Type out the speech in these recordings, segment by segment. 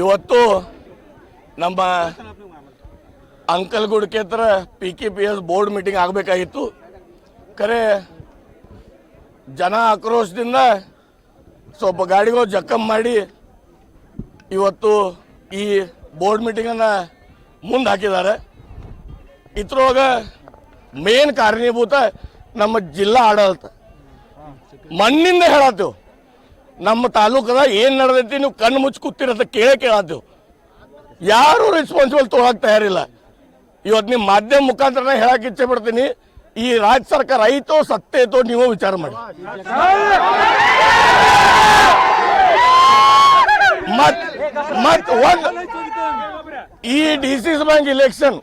ಇವತ್ತು ನಮ್ಮ ಅಂಕಲ್ ಗುಡ್ಕೆ ಹತ್ರ P K P S board meeting ಆಗಬೇಕಾಗಿತ್ತು. ಖರೆ ಜನ ಆಕ್ರೋಶದಿಂದ ಸ್ವಲ್ಪ ಗಾಡಿಗಳು ಜಖಮ್ ಮಾಡಿ ಇವತ್ತು ಈ ಬೋರ್ಡ್ ಮೀಟಿಂಗನ್ನು ಮುಂದೆ ಹಾಕಿದ್ದಾರೆ. ಇದ್ರೊಳಗೆ ಮೇನ್ ಕಾರಣೀಭೂತ ನಮ್ಮ ಜಿಲ್ಲಾ ಆಡಳಿತ. ಮಣ್ಣಿಂದ ಹೇಳತ್ತೇವೆ. ನಮ್ಮ ತಾಲೂಕದ ಏನ್ ನಡೆದೈತಿ ನೀವು ಕಣ್ಣು ಮುಚ್ಚಿ ಕೂತಿರೋದ ಕೇಳೇ ಕೇಳತ್ತೇವೆ ಯಾರು ರೆಸ್ಪಾನ್ಸಿಬಲ್ ತೊಗೊಳಕ್ ತಯಾರಿಲ್ಲ. ಇವತ್ತು ನಿಮ್ಮ ಮಾಧ್ಯಮ ಮುಖಾಂತರ ಹೇಳಕ್ಕೆ ಇಚ್ಛೆ ಪಡ್ತೀನಿ, ಈ ರಾಜ್ಯ ಸರ್ಕಾರ ಐತೋ ಸತ್ತೆ ಐತೋ ನೀವು ವಿಚಾರ ಮಾಡಿ. ಮತ್ ಮತ್ ಒಂದ್ ಈ ಡಿ ಬ್ಯಾಂಕ್ ಇಲೆಕ್ಷನ್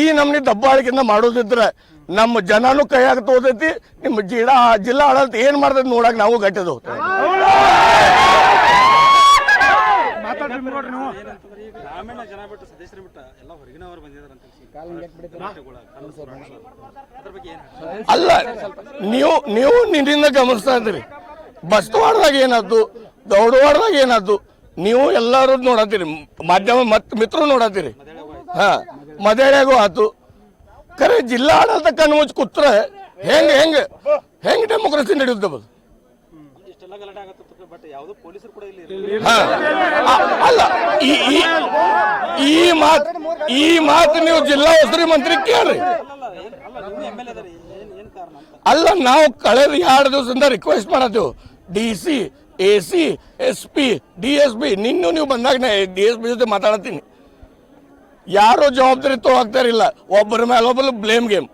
ಈ ನಮ್ನಿ ದಬ್ಬಾಳಿಕೆಯಿಂದ ಮಾಡೋದಿದ್ರೆ ನಮ್ಮ ಜನನು ಕೈಯಾಗ ತೋತೈತಿ ನಿಮ್ಮ ಜಿಲ್ಲಾ ಜಿಲ್ಲಾ ಆಡಳಿತ ಏನ್ ಮಾಡ್ತೈತಿ ನೋಡಕ್ ನಾವು ಗಟ್ಟದ ಅಲ್ಲ ನೀವು ನೀವು ನಿನ್ನಿಂದ ಗಮನಿಸ್ತಾ ಇದ್ದೀರಿ. ಬಸ್ತವಾಡದಾಗ ಏನಾದ್ದು ದೌಡವಾಡದಾಗ ಏನಾದ್ದು ನೀವು ಎಲ್ಲರೂ ನೋಡತ್ತೀರಿ. ಮಾಧ್ಯಮ ಮತ್ ಮಿತ್ರರು ನೋಡತ್ತೀರಿ. ಹ ಮದೇಳೆಗೂ ಆತು. ಖರೆ ಜಿಲ್ಲಾ ಆಡಳಿತ ಕಣ್ಣು ಮುಚ್ಚಿ ಕೂತ್ರೆ ಹೆಂಗ್ ಹೆಂಗ್ ಹೆಂಗ್ ಡೆಮೋಕ್ರಸಿ ನಡೆಯುತ್ತೆ. ಅಲ್ಲ, ಈ, ಈ- ಈ ಮಾತು ನೀವು ಜಿಲ್ಲಾ ಉಸ್ತುವಾರಿ ಮಂತ್ರಿ ಕೇಳ್ರಿ. ಅಲ್ಲ, ನಾವು ಕಳೆದ ಎರಡು ದಿವಸದಿಂದ request ಮಾಡತ್ತೇವೆ. D C A C S P D S P ನಿನ್ನೂ ನೀವು ಬಂದಾಗ ಡಿ ಎಸ್ ಪಿ ಜೊತೆ ಮಾತಾಡತ್ತೀನಿ. ಯಾರು ಜವಾಬ್ದಾರಿ ತಗೋಗ್ತಾರಿಲ್ಲ ಒಬ್ಬರ ಮೇಲೆ ಒಬ್ಬರು ಬ್ಲೇಮ್ ಗೇಮ್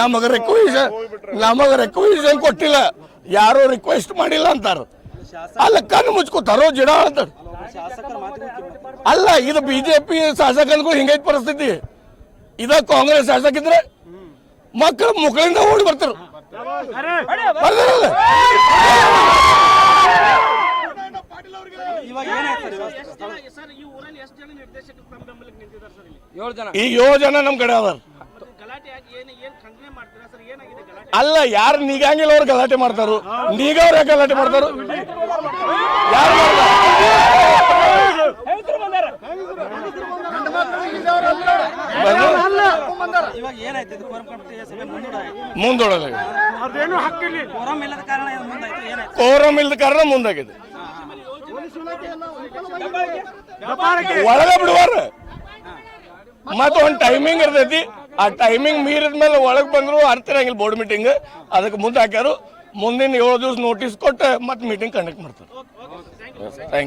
ನಮಗೆ ರಿಕ್ವೆಷನ್ ನಮಗೆ ರಿಕ್ವೆಷನ್ ಕೊಟ್ಟಿಲ್ಲ. ಯಾರು ರಿಕ್ವೆಸ್ಟ್ ಮಾಡಿಲ್ಲ ಅಂತಾರ. ಅಲ್ಲ ಕಣ್ಣು ಮುಚ್ಕೋತಾರೋ ಜಿಡ ಕಿಮ್ಮತ್ತು. ಅಲ್ಲ, ಇದು ಬಿಜೆಪಿ ಶಾಸಕನಿಗೂ ಹಿಂಗೈತ್ ಪರಿಸ್ಥಿತಿ. ಇದ ಕಾಂಗ್ರೆಸ್ ಶಾಸಕ ಇದ್ರೆ ಮಕ್ಕಳು ಮುಕ್ಕಳಿಂದ ಓಡಿ ಬರ್ತಾರ. ಈಗ ಏಳು ಜನ ನಮ್ ಕಡೆ ಅದಾರ. ಗಲಾಟೆ ಅಲ್ಲ ಯಾರು ನೀಗಂಗಿಲ್ಲ ಅವ್ರು ಗಲಾಟೆ ಮಾಡ್ತಾರು? ನೀಗವ್ರ ಯಾಕೆ ಗಲಾಟೆ ಮಾಡ್ತಾರು? ಯಾರು ಇವಾಗ ಏನಾಯ್ತು? ಇದು ಕೋರಂ ಕಮಿಟಿ ಸಭೆ ಮುಂದೂಡಾಯ್ತು. ಮುಂದೊಳಗೆ ಕೋರಂ ಇಲ್ಲದ ಕಾರಣ ಮುಂದಾಗಿದೆ. ಒಳಗ ಬಿಡುವಾರ? ಮತ್ತ ಒಂದ್ ಟೈಮಿಂಗ್ ಇರ್ತೈತಿ. ಆ ಟೈಮಿಂಗ್ ಮೀರಿದ ಮೇಲೆ ಒಳಗ್ ಬಂದ್ರು ಅರ್ಥ ಇರಂಗಿಲ್ಲ ಬೋರ್ಡ್ ಮೀಟಿಂಗ್ ಅದಕ್ಕೆ ಮುಂದೆ ಹಾಕ್ಯಾರು. ಮುಂದಿನ ಏಳು ದಿವಸ ನೋಟಿಸ್ ಕೊಟ್ಟು ಮತ್ತೆ ಮೀಟಿಂಗ್ ಕಂಡಕ್ಟ್ ಮಾಡ್ತಾರೆ. Thank you